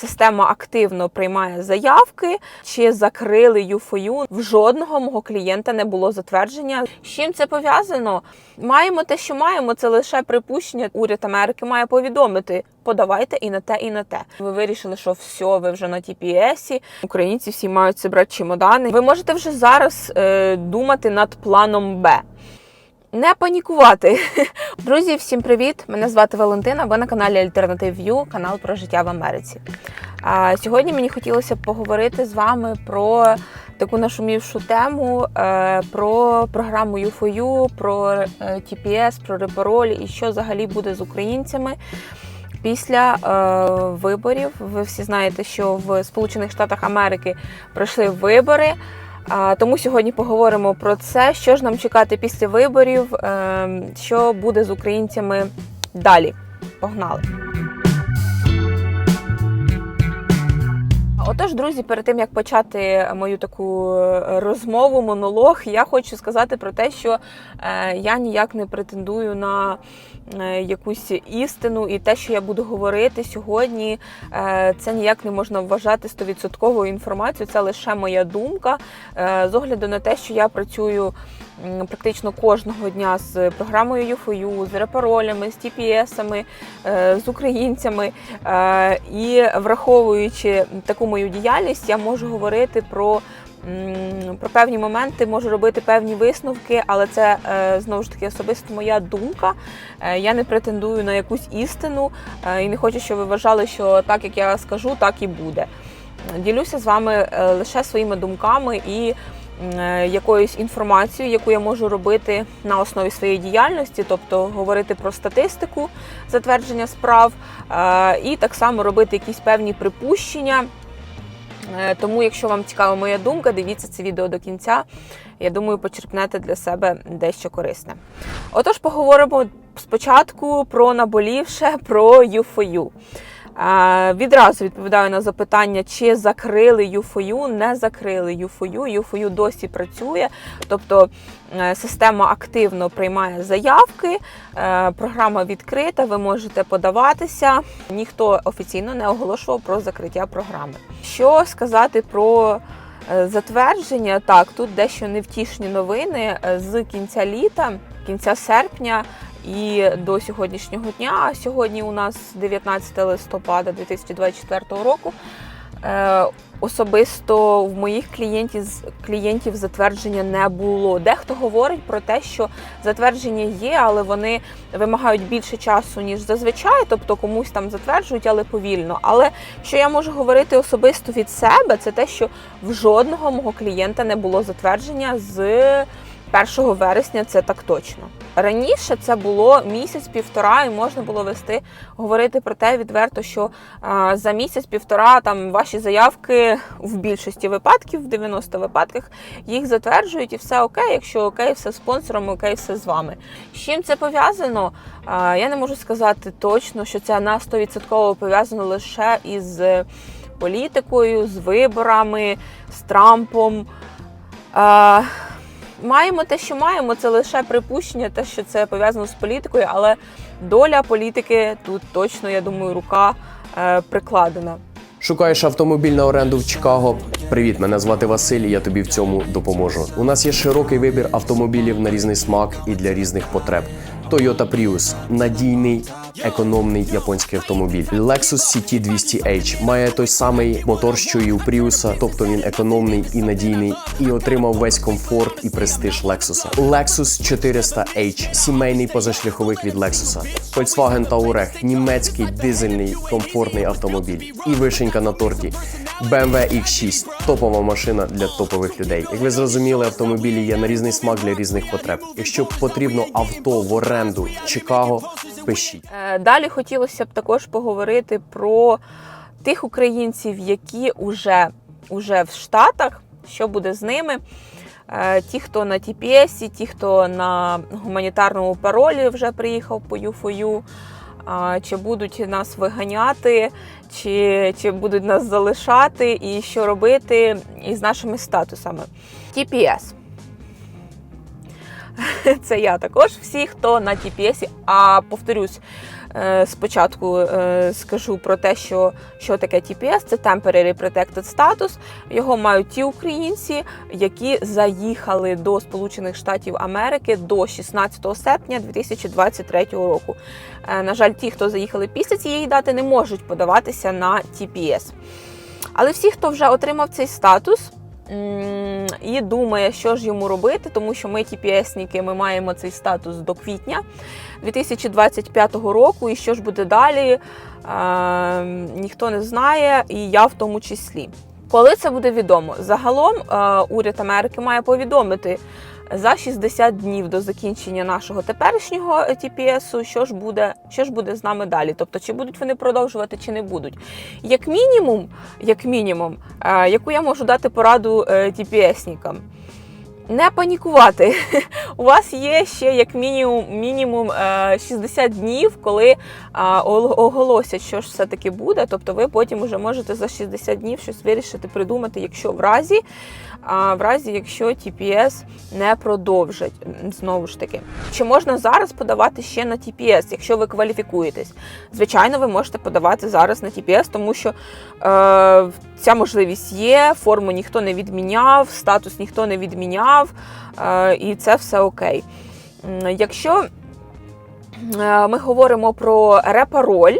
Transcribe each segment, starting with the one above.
система активно приймає заявки, чи закрили ЮФОЮ. В жодного мого клієнта не було затвердження. З чим це пов'язано? Маємо те, що маємо. Це лише припущення. Уряд Америки має повідомити. Подавайте і на те, і на те. Ви вирішили, що все, ви вже на TPS, Українці всі мають зібрати чемодани. Ви можете вже зараз е, думати над планом Б. Не панікувати. Друзі, всім привіт! Мене звати Валентина. Ви на каналі Alternative View, канал про життя в Америці. А сьогодні мені хотілося поговорити з вами про таку нашумівшу тему, е, про програму U4U, про е, TPS, про репаролі і що взагалі буде з українцями. Після е, виборів ви всі знаєте, що в Сполучених Штатах Америки пройшли вибори. Тому сьогодні поговоримо про це, що ж нам чекати після виборів, е, що буде з українцями далі. Погнали! Отож, друзі, перед тим як почати мою таку розмову, монолог, я хочу сказати про те, що е, я ніяк не претендую на е, якусь істину, і те, що я буду говорити сьогодні, е, це ніяк не можна вважати стовідсотковою інформацією. Це лише моя думка з огляду на те, що я працюю практично кожного дня з програмою UFOU, з репаролями, з TPS-ами, з українцями. І враховуючи таку мою діяльність, я можу говорити про. Про певні моменти можу робити певні висновки, але це знову ж таки особисто моя думка. Я не претендую на якусь істину і не хочу, щоб ви вважали, що так як я скажу, так і буде. Ділюся з вами лише своїми думками і якоюсь інформацією, яку я можу робити на основі своєї діяльності, тобто говорити про статистику затвердження справ, і так само робити якісь певні припущення. Е, тому, якщо вам цікава моя думка, дивіться це відео до кінця. Я думаю, почерпнете для себе дещо корисне. Отож, поговоримо спочатку про наболівше, про UFOU. Відразу відповідаю на запитання, чи закрили ЮФОЮ, не закрили ЮФОЮ. ЮФОЮ досі працює, тобто е, система активно приймає заявки, е, програма відкрита, ви можете подаватися. Ніхто офіційно не оголошував про закриття програми. Що сказати про е, затвердження? Так, тут дещо невтішні новини з кінця літа, кінця серпня і до сьогоднішнього дня. Сьогодні у нас 19 листопада 2024 року. Е, особисто в моїх клієнтів клієнтів затвердження не було. Дехто говорить про те, що затвердження є, але вони вимагають більше часу ніж зазвичай, тобто комусь там затверджують, але повільно. Але що я можу говорити особисто від себе, це те, що в жодного мого клієнта не було затвердження з 1 вересня. Це так точно. Раніше це було місяць-півтора, і можна було вести говорити про те відверто, що а, за місяць-півтора там ваші заявки в більшості випадків, в 90 випадках, їх затверджують, і все окей. Якщо окей, все спонсором, окей, все з вами. З чим це пов'язано? Я не можу сказати точно, що це на 100% пов'язано лише із політикою, з виборами, з Трампом. А, маємо те, що маємо, це лише припущення, те, що це пов'язано з політикою, але доля політики тут точно, я думаю, рука е, прикладена. Шукаєш автомобіль на оренду в Чикаго. Привіт, мене звати Василь. Я тобі в цьому допоможу. У нас є широкий вибір автомобілів на різний смак і для різних потреб. Toyota Prius – надійний економний японський автомобіль. Lexus CT 200H має той самий мотор, що і у Prius, тобто він економний і надійний, і отримав весь комфорт і престиж Lexus. Lexus 400H – сімейний позашляховик від Lexus. Volkswagen Touareg – німецький дизельний комфортний автомобіль. І вишенька на торті. BMW X6 – топова машина для топових людей. Як ви зрозуміли, автомобілі є на різний смак для різних потреб. Якщо потрібно авто в оренду Чикаго, пишіть. Е, далі хотілося б також поговорити про тих українців, які вже, вже в Штатах, що буде з ними. Е, ті, хто на TPS, ті, хто на гуманітарному паролі вже приїхав по ЮФОЮ, чи будуть нас виганяти, чи чи будуть нас залишати, і що робити із нашими статусами. TPS. Це я також. Всі, хто на TPS, а повторюсь, е, спочатку е, скажу про те, що, що таке TPS. Це Temporary Protected Status. Його мають ті українці, які заїхали до Сполучених Штатів Америки до 16 серпня 2023 року. Е, На жаль, ті, хто заїхали після цієї дати, не можуть подаватися на TPS. Але всі, хто вже отримав цей статус і думає, що ж йому робити, тому що ми TPS-ніки, ми маємо цей статус до квітня 2025 року, і що ж буде далі, ніхто не знає, і я в тому числі. Коли це буде відомо? Загалом уряд Америки має повідомити за 60 днів до закінчення нашого теперішнього TPS, що ж буде, що ж буде з нами далі. Тобто, чи будуть вони продовжувати, чи не будуть. Як мінімум, як мінімум, е, яку я можу дати пораду е, TPS-нікам? Не панікувати. У вас є ще як мінімум мінімум е, 60 днів, коли е, оголосять, що ж все таки буде. Тобто ви потім вже можете за 60 днів щось вирішити, придумати, якщо в разі, в разі, якщо TPS не продовжать. Знову ж таки, чи можна зараз подавати ще на TPS, якщо ви кваліфікуєтесь? Звичайно, ви можете подавати зараз на TPS, тому що е, ця можливість є, форму ніхто не відміняв, статус ніхто не відміняв, е, і це все окей. Якщо е, ми говоримо про репароль,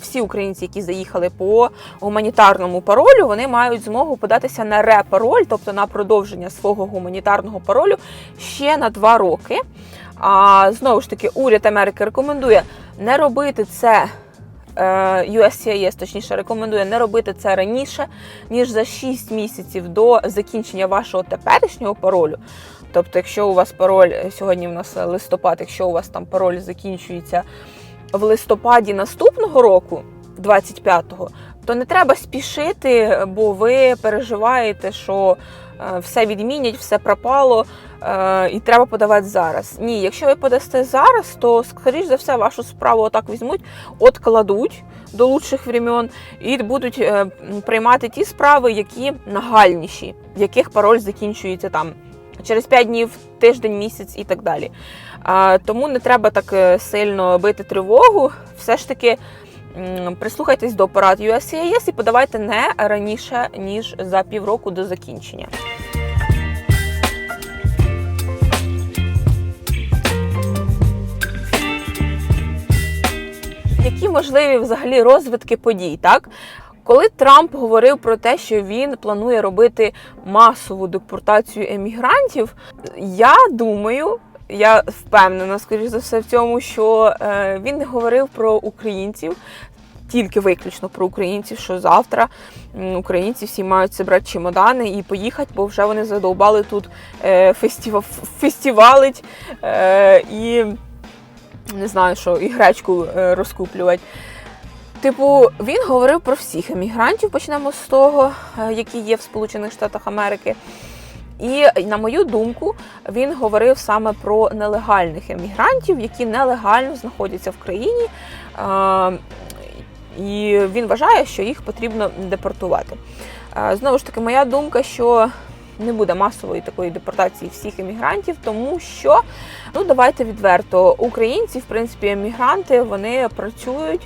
всі українці, які заїхали по гуманітарному паролю, вони мають змогу податися на репароль, тобто на продовження свого гуманітарного паролю ще на два роки. А знову ж таки, уряд Америки рекомендує не робити це. Е, USCIS, точніше, рекомендує не робити це раніше, ніж за 6 місяців до закінчення вашого теперішнього паролю. Тобто, якщо у вас пароль сьогодні у нас листопад, якщо у вас там пароль закінчується в листопаді наступного року, 25-го, то не треба спішити, бо ви переживаєте, що е, все відмінять, все пропало, е, і треба подавати зараз. Ні, якщо ви подасте зараз, то скоріш за все вашу справу отак візьмуть, откладуть до лучших времен і будуть е, приймати ті справи, які нагальніші, в яких пароль закінчується там. Через 5 днів, тиждень, місяць і так далі. Тому не треба так е, сильно бити тривогу. Все ж таки прислухайтесь до порад USCIS і подавайте не раніше, ніж за півроку до закінчення. Які можливі взагалі розвитки подій, так? Коли Трамп говорив про те, що він планує робити масову депортацію емігрантів, я думаю, я впевнена, скоріш за все, в цьому, що е, він не говорив про українців. Тільки виключно про українців, що завтра українці всі мають зібрати чемодани і поїхати, бо вже вони задовбали тут е, фестива, фестивалить е, і не знаю, що і гречку розкуплювати. Типу, він говорив про всіх емігрантів, почнемо з того, які є в Сполучених Штатах Америки. І на мою думку, він говорив саме про нелегальних емігрантів, які нелегально знаходяться в країні. І він вважає, що їх потрібно депортувати. Знову ж таки, моя думка, що не буде масової такої депортації всіх емігрантів, тому що ну давайте відверто, українці, в принципі, емігранти, вони працюють.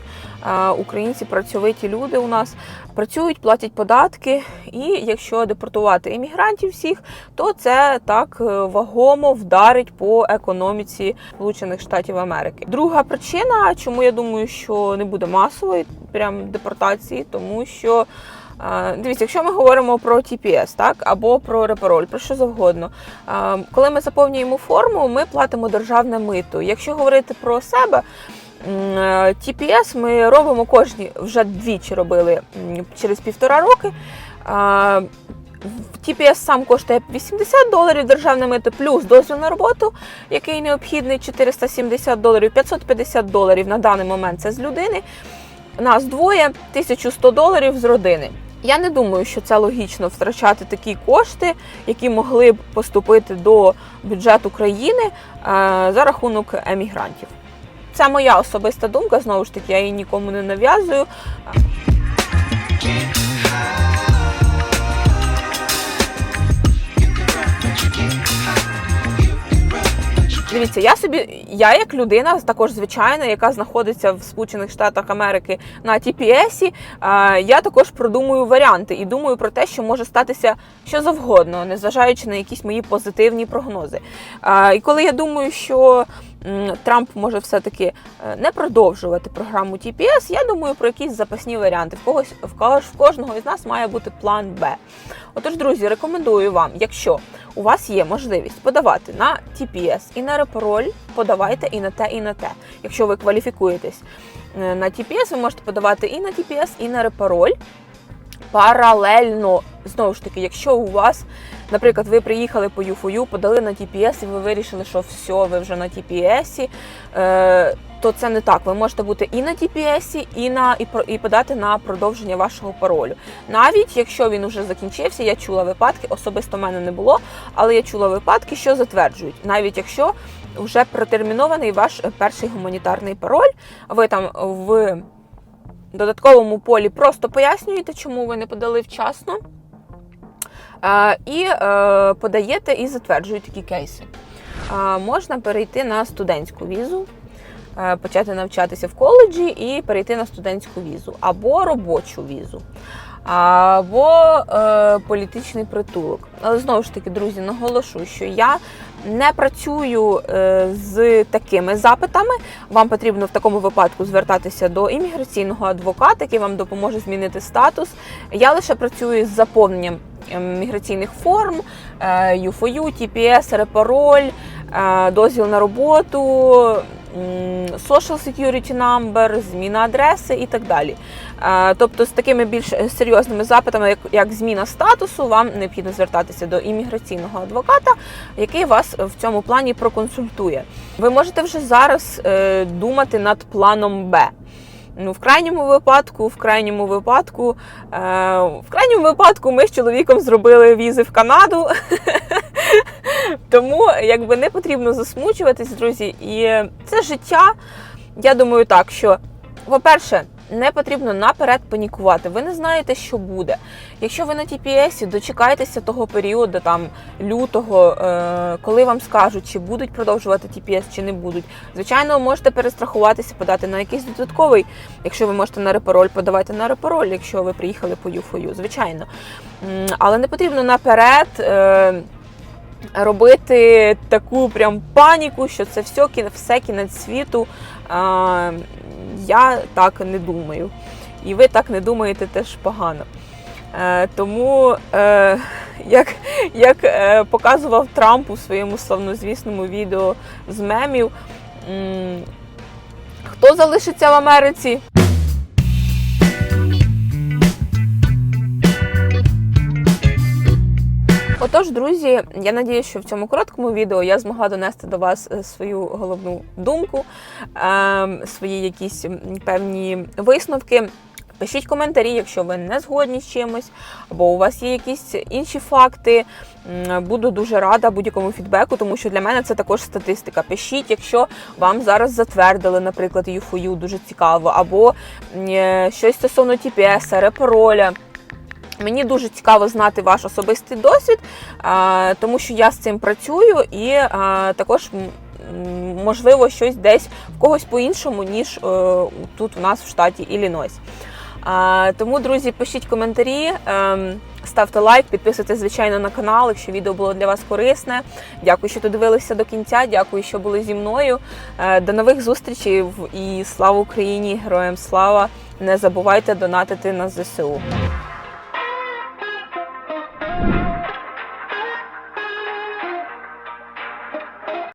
Українці працьовиті люди у нас працюють, платять податки. І якщо депортувати емігрантів всіх, то це так е, вагомо вдарить по економіці Сполучених Штатів Америки. Друга причина, чому я думаю, що не буде масової прям депортації, тому що. Е, Дивіться, якщо ми говоримо про TPS, так або про репароль, про що завгодно. е, Коли ми заповнюємо форму, ми платимо державне мито. Якщо говорити про себе, TPS ми робимо кожні вже двічі робили через півтора роки. Е, TPS сам коштує 80 доларів державне мито плюс дозвіл на роботу, який необхідний 470 доларів, 550 доларів на даний момент це з людини. Нас двоє 1100 доларів з родини. Я не думаю, що це логічно втрачати такі кошти, які могли б поступити до бюджету країни е, за рахунок емігрантів. Це моя особиста думка. Знову ж таки, я її нікому не нав'язую. Дивіться, я собі, я як людина, також звичайна, яка знаходиться в Сполучених Штатах Америки на TPS, я також продумую варіанти і думаю про те, що може статися що завгодно, незважаючи на якісь мої позитивні прогнози. І коли я думаю, що Трамп може все-таки е, не продовжувати програму TPS, я думаю про якісь запасні варіанти. В когось в кожного із нас має бути план Б. Отож, друзі, рекомендую вам, якщо у вас є можливість подавати на TPS і на репароль, подавайте і на те, і на те. Якщо ви кваліфікуєтесь е, на TPS, ви можете подавати і на TPS, і на репароль. Паралельно, знову ж таки, якщо у вас, наприклад, ви приїхали по ЮФОЮ, подали на TPS і ви вирішили, що все, ви вже на TPS, е, то це не так. Ви можете бути і на TPS, і на і, і подати на продовження вашого паролю. Навіть якщо він вже закінчився, я чула випадки, особисто в мене не було, але я чула випадки, що затверджують, навіть якщо вже протермінований ваш е, перший гуманітарний пароль, ви там в додатковому полі просто пояснюєте, чому ви не подали вчасно. е, І е, подаєте і затверджують такі кейси. Можна перейти на студентську візу, почати навчатися в коледжі і перейти на студентську візу, або робочу візу, або е, політичний притулок. Але знову ж таки, друзі, наголошую, що я не працюю е, з такими запитами. Вам потрібно в такому випадку звертатися до імміграційного адвоката, який вам допоможе змінити статус. Я лише працюю з заповненням е, міграційних форм, е, ЮФОЮ, TPS, репароль, е, дозвіл на роботу, Social Security Number, зміна адреси і так далі. Е, Тобто з такими більш серйозними запитами, як, як зміна статусу, вам необхідно звертатися до імміграційного адвоката, який вас в цьому плані проконсультує. Ви можете вже зараз е, думати над планом Б. Ну, в крайньому випадку, в крайньому випадку, е, в крайньому випадку ми з чоловіком зробили візи в Канаду. Тому якби не потрібно засмучуватись, друзі. І це життя. Я думаю так, що, по-перше, не потрібно наперед панікувати. Ви не знаєте, що буде. Якщо ви на TPS, дочекайтеся того періоду, там лютого, е, коли вам скажуть, чи будуть продовжувати TPS, чи не будуть. Звичайно, можете перестрахуватися, подати на якийсь додатковий. Якщо ви можете на репароль, подавайте на репароль, якщо ви приїхали по ЮФОЮ, звичайно. Але не потрібно наперед. Робити таку прям паніку, що це все, все кінець світу. А, я так не думаю. І ви так не думаєте теж погано. Е, тому, е, як, як е, показував Трамп у своєму славнозвісному відео з мемів, хто залишиться в Америці? Отож, друзі, я надіюся, що в цьому короткому відео я змогла донести до вас е, свою головну думку, ем, свої якісь певні висновки. Пишіть коментарі, якщо ви не згодні з чимось, або у вас є якісь інші факти. Буду дуже рада будь-якому фідбеку, тому що для мене це також статистика. Пишіть, якщо вам зараз затвердили, наприклад, ЮФОЮ, дуже цікаво, або е, щось стосовно TPS, репароля. Мені дуже цікаво знати ваш особистий досвід, тому що я з цим працюю і також можливо щось десь в когось по-іншому, ніж е, тут у нас в штаті Іллінойс. Тому, друзі, пишіть коментарі, ем, ставте лайк, підписуйтесь, звичайно, на канал, якщо відео було для вас корисне. Дякую, що додивилися до кінця. Дякую, що були зі мною. Е, До нових зустрічей і слава Україні! Героям слава! Не забувайте донатити на ЗСУ.